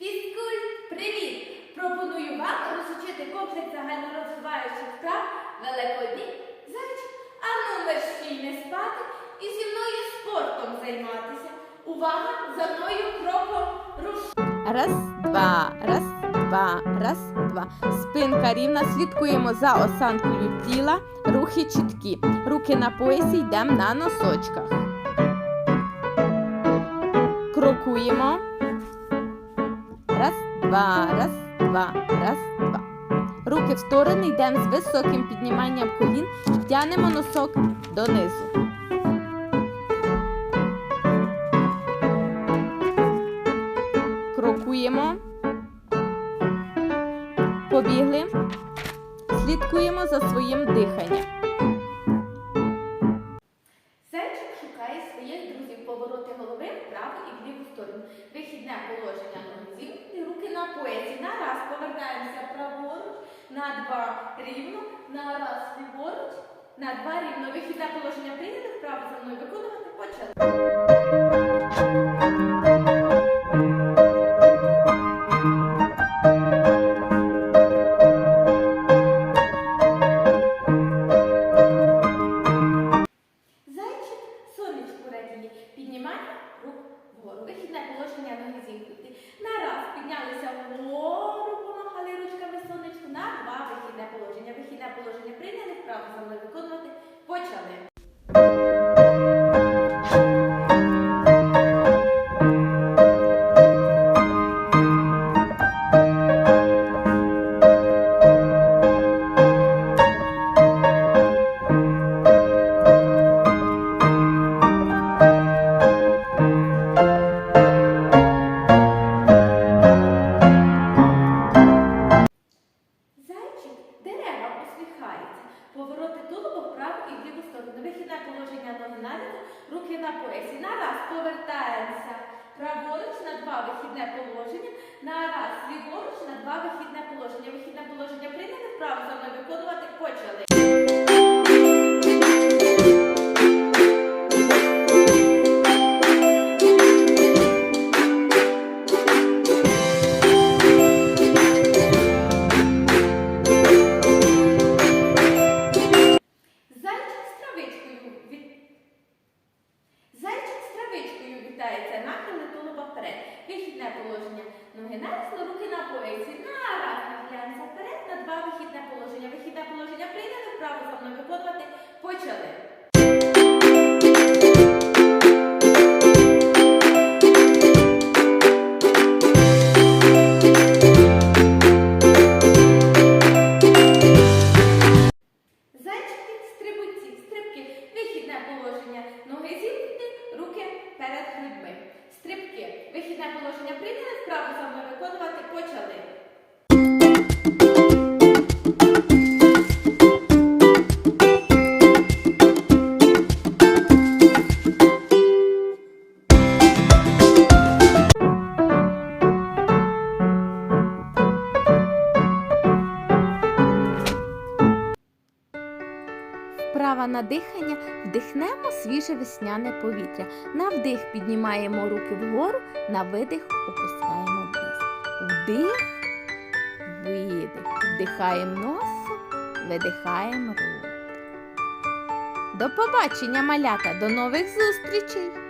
Фізкульт, привіт! Пропоную вам розучити комплекс загальнорозвиваючих вправ великодні зайчик. А ну мерщій не спати і зі мною спортом займатися. Увага! За мною кроком руш. Раз, два, раз, два, раз, два. Спинка рівна. Слідкуємо за осанкою тіла. Рухи чіткі. Руки на поясі йдемо на носочках. Крокуємо. Два, раз, два, раз, два. Руки в сторони йдемо з високим підніманням колін. Тянемо носок донизу. Крокуємо. Побігли. Слідкуємо за своїм диханням. Зайчик шукає своїх друзів. Повороти голови вправо і в ліву сторону. Вихідне положення руки на поясі. На раз повертаємося праворуч, на два рівно, на раз ліворуч, на два рівно. Вихідне положення прийняти, вправо за мною виконувати почали. Вихідне положення ноги зімкнути. На раз піднялися вгору, помахали ручками сонечку. На два вихідне положення. Вихідне положення прийняли, вправо за ліву сторону. Вихідне положення ноги наряду, руки на поясі. На раз повертаємося праворуч на два вихідне положення. На раз ліворуч на два вихідне положення. Вихідне положення прийняли, вправо за мною виконувати почали. Вихідне положення. Ноги наразно, руки на поясі. Нараз нахиляємося вперед на два вихідне положення. Вихідне положення прийняли, вправо за мною виконувати. Почали. Вихідне положення. Ноги зімкнуті, руки перед грудьми. Вихідне положення прийняли, вправо Вправа на дихання. Вдихнемо свіже весняне повітря. На вдих піднімаємо руки вгору, на видих опускаємо вниз. Вдих, видих. Вдихаємо носом, видихаємо рот. До побачення, малята! До нових зустрічей!